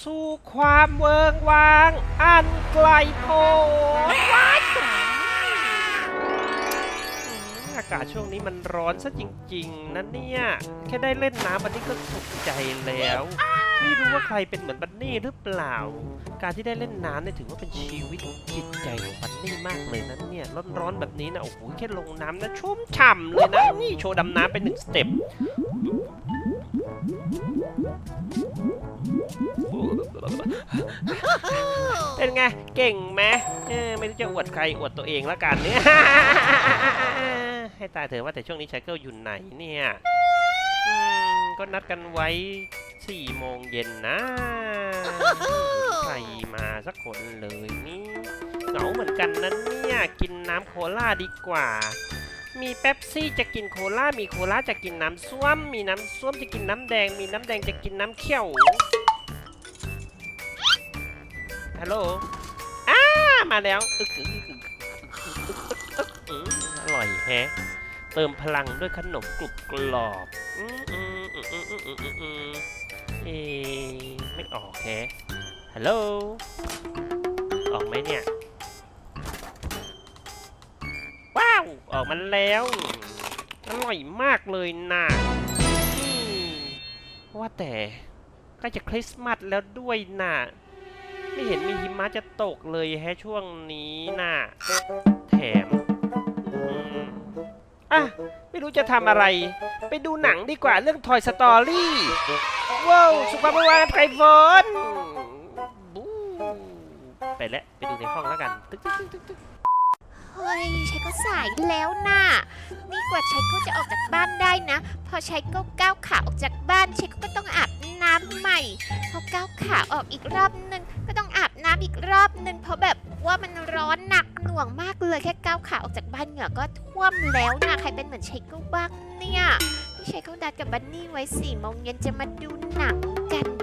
สู่ความเวิงวาง อันไกลโพ้นว้ายอากาศช่วงนี้มันร้อนซะจริง ๆนะเนี่ย แค่ได้เล่นน้ำอันนี้ก็สุขใจแล้ว ไม่รู้ว่าใครเป็นเหมือนบันนี่หรือเปล่า การที่ได้เล่นน้ำเนี่ยถือว่าเป็นชีวิตจิตใจของบันนี่มากเลยนะเนี่ย ร้อนๆแบบนี้นะโอ้โหแค่ลงน้ำนะชุ่มฉ่ำเลยนะ นี่โชว์ดำน้ำเป็นหนึ่งสเต็ป เป็นไง เก่งไหมไม่รู้จะอวดใครอวดตัวเองแล้วกันเนี่ยให้ตายเถอะว่าแต่ช่วงนี้ชาเกิลอยู่ไหนเนี่ยก็นัดกันไว้สี่โมงเย็นนะใครมาสักคนเลยนี่เหงาเหมือนกันนะเนี่ย กินน้ำโคลาดีกว่า มีเป๊ปซี่จะกินโคลามีโคลาจะกินน้ำส้วม มีน้ำส้วมจะกินน้ำแดง มีน้ำแดงจะกินน้ำเขียว ฮัลโหล อ้า มาแล้วอึกอร่อยแฮะ เติมพลังด้วยขนมกรุบกรอบอืมอืมอืมอืมอืมอืมเอไม่ออกแฮะ ฮัลโหล ออกไหมเนี่ย ออกมาแล้วอร่อยมากเลยนะว่าแต่ใก็จะคริสต์มาสแล้วด้วยน่ะไม่เห็นมีหิมะจะตกเลยแฮะช่วงนี้น่ะแถมอะ ไม่รู้จะทำอะไร ไปดูหนังดีกว่าเรื่อง Toy Story ว้าว สุภาพบุรุษไกรฟอนบู๊ไปแล้ว ไปดูในห้องแล้วกัน ตึ๊กตึ๊กตึ๊กตึ๊ก ฮ้ยชัยก็สายแล้วน่ะนี่กว่าชัยก็จะออกจากบ้านได้นะ พอชัยก็ก้าวขาออกจากบ้านชัยก็ต้องอาบน้ำใหม่ พอก้าวขาออกอีกรอบนึงก็ต้องอาบน้ำอีกรอบนึงเพราะแบบว่ามันร้อนหนักหน่วงมากเลยแค่ก้าวขาออกจากบ้านเหงื่อก็ท่วมแล้วนะใครเป็นเหมือนชัยก็บ้างเนี่ยที่ชัยก็ดัดกับบันนี่ไว้สี่โมงเย็นจะมาดูหนังกัน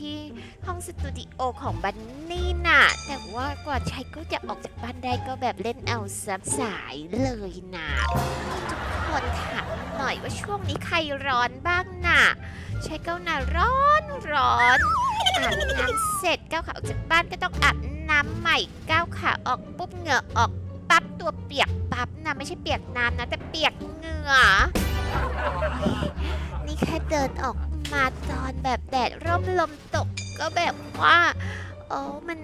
ที่ห้องสตูดิโอของบันนี่น่ะ แต่ว่ากว่าชัยก็จะออกจากบ้านได้ก็แบบเล่นเอาซับสายเลยนะทุกคนถามหน่อยว่าช่วงนี้ใครร้อนบ้างน่ะชัยก็น่ะร้อนร้อนอาบน้ำเสร็จก้าวขาออกจากบ้านก็ต้องอาบน้ำใหม่ก้าวขาออกปุ๊บเหงื่อออกปั๊บตัวเปียกปั๊บนะไม่ใช่เปียกน้ำนะแต่เปียกเหงื่อนี่แค่เดินออก มาตอนแบบแดดร่มลมตกก็แบบว่าโอ้มัน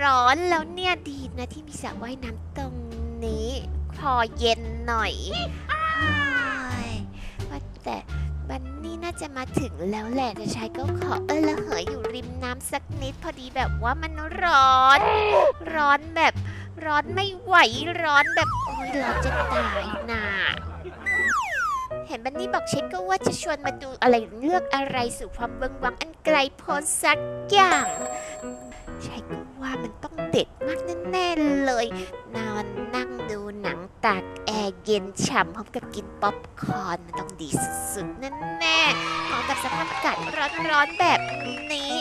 ร้อนแล้วเนี่ยดีนะที่มีสระว่ายน้ำตรงนี้คอเย็นหน่อยว่าแต่บันนี่น่าจะมาถึงแล้วแหละแต่ชายก็ขอเออละเหยอยู่ริมน้ำสักนิด พอดีแบบว่ามันร้อน ร้อนแบบร้อนไม่ไหวร้อนแบบโอ้ยร้อนจะตายนะ ห็นบันนี่บอกเช็คก็ว่าจะชวนมาดูอะไรเลือกอะไรสู่ความเบิงวังอันไกลโพ้นสักอย่างใช่ก็ว่ามันต้องเด็ดมากแน่ๆเลย นอนนั่งดูหนังตากแอร์เย็นฉ่ำพร้อมกับกินป๊อปคอร์นมันต้องดีสุดๆแน่ๆพร้อมกับสภาพอากาศร้อนๆแบบนี้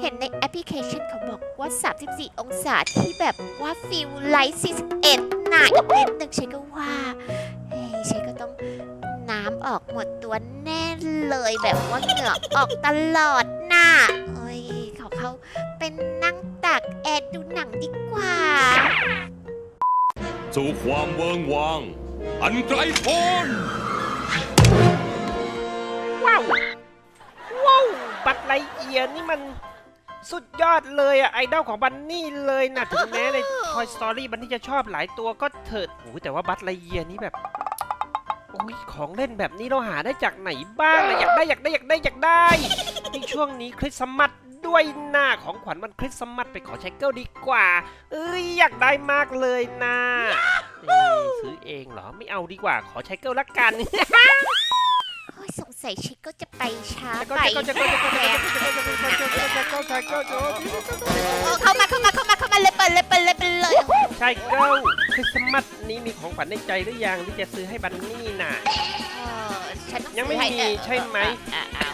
เห็นในแอปพลิเคชันเขาบอกว่า 34 องศาที่แบบว่าฟิลไลท์41น่ะอีกนิดนึงใช่ก็ว่าเฮ้ยใช่ก็ต้อง น้ำออกหมดตัวแน่เลยแบบว่าเหงื่อออกตลอดน่ะเอ้ยเขาเขาเป็นนั่งตากแอร์ดูหนังดีกว่า สู่ความเวิงวาง อันไกลโพ้นว้าวว้าวบัตรไลเอียร์นี่มันสุดยอดเลยอะไอดอลของบันนี่เลยนะถึงแม้ใน Toy Story บันนี่จะชอบหลายตัวก็เถิดโอ้ยแต่ว่าบัตรไลเอียร์นี่แบบ โอ้ยของเล่นแบบนี้เราหาได้จากไหนบ้างอะอยากได้อยากได้อยากได้อยากได้ในช่วงนี้คริสต์มาสด้วยหน้าของขวัญวันคริสต์มาสไปขอใช้เกิลดีกว่า เอ้ยอยากได้มากเลยนะเอ้ยซื้อเองเหรอไม่เอาดีกว่าขอใช้เกิลละกันโอ้ยสงสัยชิคก็จะไปช้าก็ไปจะก็จะก็จะก็จะแหมก็จะก็จะโอ้เข้ามาเข้ามาเข้ามาเข้ามาเลยเปิดเลยเปิดเลยเปิดเลยใช่เกิลคริสต์มาสนี้มีของขวัญในใจหรือยังที่จะซื้อให้บันนี่น่ะ เออฉันต้องยังไม่ซื้อให้มีเออใช่ไหมอะอะ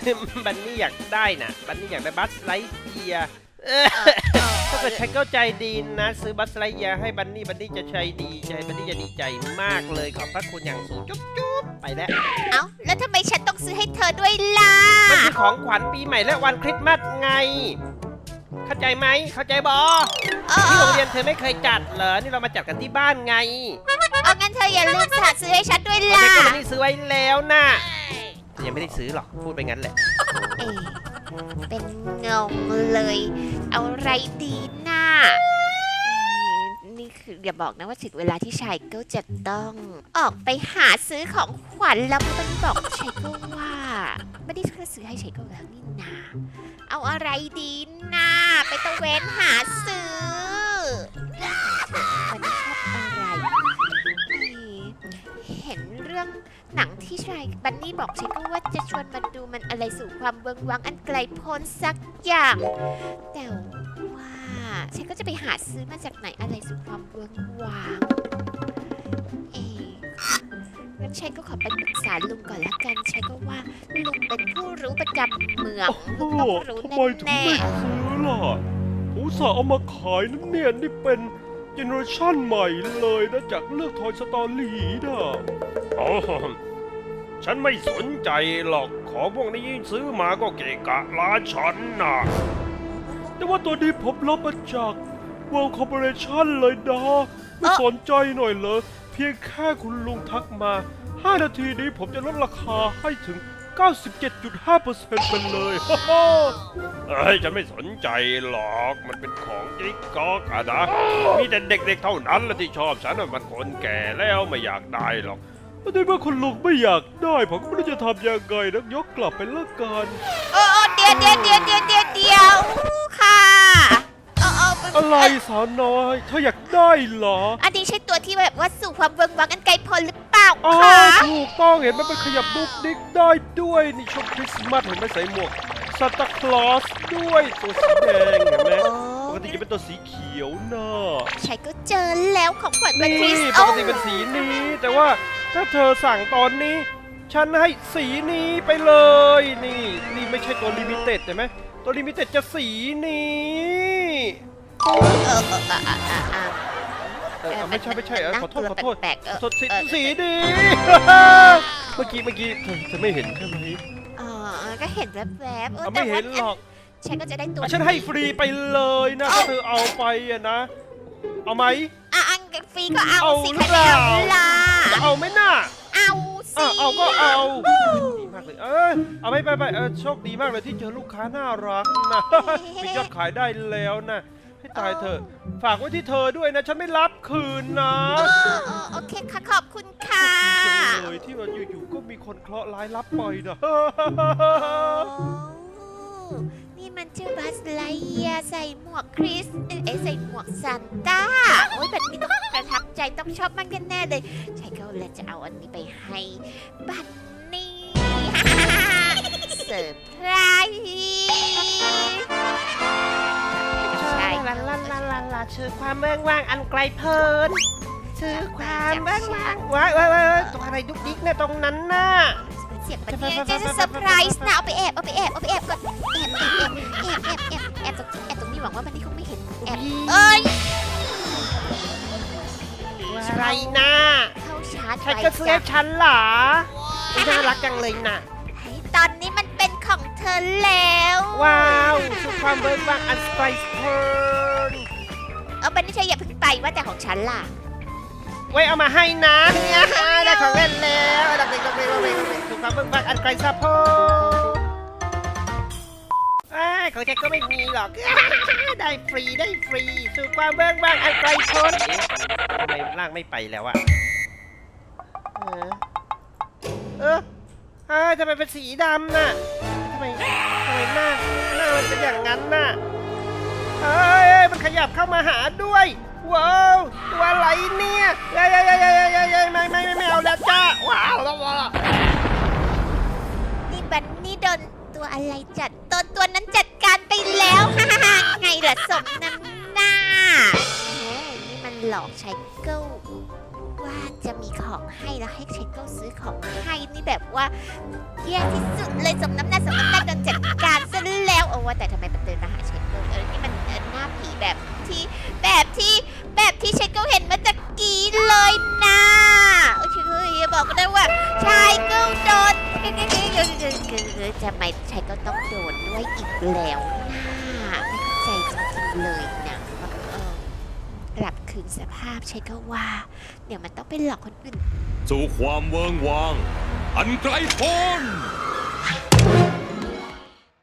บันนี่อยากได้น่ะ บันนี่อยากได้บัสไลท์เอียร์เออเออเออถ้าเกิดใช้เข้าใจดีนะ ซื้อบัสไลยาให้บันนี่บันนี่จะใช้ดีใจบันนี่จะดีใจมากเลยขอบพระคุณอย่างสูงจุ๊บจุ๊บไปแล้ว เอ้าแล้วทำไมฉันต้องซื้อให้เธอด้วยล่ะมันคือของขวัญปีใหม่และวันคริสต์มาสไง เข้าใจไหม เข้าใจบอเออเอ ที่โรองเรียนเธอไม่เคยจัดเหรอ นี่เรามาจัดกันที่บ้านไงเอางั้นเธออย่าลืมสาซื้อให้ฉันด้วยวันล่ะนี้ก็บันนี่ซื้อไว้แล้วนะยังไม่ได้ซื้อหรอก พูดไปงั้นแหละ เอ๊ะเป็นงงเลย เอาอะไรดีน่านี่คืออย่าบอกนะว่าถึงเวลาที่ชายเก็จะต้อง ออกไปหาซื้อของขวัญแล้วเพราะมันบอกชายเก็ว่า ไม่ได้เคยซื้อให้ชายเก็แล้วนี่นา เอาอะไรดีน่าไปตะเวนหาซื้อ ที่ชายบันนี่บอกฉันก็ว่าจะชวนมาดูมันอะไรสู่ความเวิงวังอันไกลโพ้นสักอย่าง แต่ว่าฉันก็จะไปหาซื้อมาจากไหนอะไรสู่ความเวิงวังเอะงั้นฉันก็ขอไปปรึกษาลุงก่อนละกันฉันก็ว่าลุงเป็นผู้รู้ประจำเมืองโอ้ลุงโหต้องรู้ทำไมถึงแน่ไม่ซื้อล่ะอุตส่าห์เอามาขายนั่นเนี่ยนี่เป็นเจเนอเรชั่นใหม่เลยนะจากเลือกทอยสตอรี่นะอ๋อ ฉันไม่สนใจหรอกของพวกนี้ซื้อมาก็เกะกะร้านฉันนะแต่ว่าตัวนี้ผมรับมาจาก World Corporation เลยนะไม่สนใจหน่อยเลยเพียงแค่คุณลุงทักมา 5 นาทีนี้ผมจะลดราคาให้ถึง 97.5%ไปเลยเอ้ยฉันไม่สนใจหรอก มันเป็นของจิ๊กก๊อกอะนะ มีแต่เด็กๆเท่านั้นแหละที่ชอบฉันน่ะมันคนแก่แล้วไม่อยากได้หรอก แต่ว่าคุณลุงไม่อยากได้ ผมก็ไม่รู้จะทำยังไงนะยกกลับไปละกันเออเออเดี๋ยวเดี๋ยวเดี๋ยวเดี๋ยวเดี๋ยวเดี๋ยวค่ะเออเอออะไรสาวน้อยเธออยากได้เหรออันนี้ใช่ตัวที่แบบว่าสู่ความเวิงวังอันไกลโพ้นหรือเปล่าอ๋อคะถูกต้องเห็นมันเป็นขยับดุกดิกได้ด้วยนี่ช่วงคริสต์มาสเห็นไหมใส่หมวกซานตาคลอสด้วยตัวสีแดงเห็นไหมโอ้ปกติจะเป็นตัวสีเขียวนะใช่ก็เจอแล้วของขวัญวันนี่คริสต์ปโอ้กติเป็นสีนี้แต่ว่า ถ้าเธอสั่งตอนนี้ ฉันให้สีนี้ไปเลย นี่นี่ไม่ใช่ตัวลิมิเต็ดใช่ไหมตัวลิมิเต็ดจะสีนี้เออเออเอออะอะอะอะเออไม่ใช่ไม่ใช่เออขอโทษขอโทษแปลกๆเออขอโทษสีเออสีดีเมื่อกี้เมื่อกี้เธอเธอไม่เห็นใช่ไหมอ๋อก็เห็นแวบๆเออเอาแต่ไม่ว่าเห็นหรอกฉันก็จะได้ตัวอะฉันให้ฟรีไปเลยนะถ้าเธอเอาไปอะนะ เอาไหมอะอันฟรีก็เอาเอาสิหรืใครอไม่เปล่าเอาล่ะ จะเอาไหมน่ะเอาสิอะเอาก็เอาดีมากเลยเออเอาไปไปไปเออโชคดีมากเลยที่เจอลูกค้าน่ารักนะมียอดขายได้แล้วนะให้ตายเถอะฝากไว้ที่เธอด้วยนะ ฉันไม่รับคืนนะเออเออโอเคค่ะขอบคุณค่ะจังเลยที่ว่าอยู่ๆก็มีคนเคราะห์ร้ายรับไปนะ โอ้ นี่มันชื่อบัสไลเยียใส่หมวกคริสเอ้ยใส่หมวกซานต้าโอ้ยแบบนี้ต้องประทับใจต้องชอบมากแน่ๆเลยใช่ก็เลยจะเอาอันนี้ไปให้บันนี่เซอร์ไพรส์ใช่ลาลาลาลาลาชื่อความเมืองว่างอันไกลเพลินชื่อความเมืองว่างว้ายว้ายว้ายว้ายตรงอะไรดุกดิกเนี่ยตรงนั้นน่ะเสียงปะเทศจะเซอร์ไพรส์นะเอาไปแอบเอาไปแอบเอาไปแอบก่อนแอบแอบแอบแอบแอบแอบตรงแอบตรงนี้หวังว่าบันนี่คงไม่เห็นแอบเอ้ยอะไรนะเข้าชาร์จฉันไฟก็เซื้อจัให้งฉันเหรอน่ารักจังเลยน่ะตอนนี้มันเป็นของเธอแล้ว ว้าวสุดความเบิกบานอันสไปซ์เพลินเอาบันนี่ใช่อย่าเพิ่งไปว่าแต่ของฉันล่ะ ไว้เอามาให้นะเนี่ยได้ของเล่นแล้วดับเด็กดับเด็กดับเด็กสุดความเบิกบานอันไกลสะโพกอ้ของฉันก็ไม่มีหรอก ได้ฟรีได้ฟรี สู่ความเบิกบานอันไกลโพ้นทำไมร่างไม่ไปแล้วอะเออเออเอ้ยทำไมเป็นสีดำน่ะทำไมทำไมหน้าหน้ามันเป็นอย่างนั้นน่ะเฮ้ยมันขยับเข้ามาหาด้วย ว้าวตัวอะไรเนี่ยเย้ยเย้ยเย้ยเย้ยเย้ยย้ยไม่ไม่ไม่ไม่เอาแล้วจ้าว้าวแล้วว้าวนี่บันนี่โดนตัวอะไรจัดตัวตัวนั้นจัดการไปแล้วฮ่าฮ่าไงล่ะสมน้ำหน้าเฮ้ยนี่มันหลอกใช้เกิลว่าจะมีของให้แล้วให้ใช้เกิลซื้อของให้นี่แบบว่าแย่ที่สุดเลยสมน้ำหน้าสมน้ำหน้าโดนจัดการซะแล้วโอ้ว่าแต่ทำไมมันเดินมาหาใช้เกิลเออนี่มัน แอนนาผีแบบที่แบบที่แบบที่ฉันก็เห็นมาจากกี้เลยนะเออฉันก็เลยบอกก็ได้ว่าชายก็โดนจะไม่ชายก็ต้องโดนด้วยอีกแล้วนะไม่เข้าใจจริงๆเลยนะว่าเออกลับคืนสภาพชายก็ว่า เดี๋ยวมันต้องไปหลอกคนอื่น สู่ความเวิงวาง อันไกลโพ้น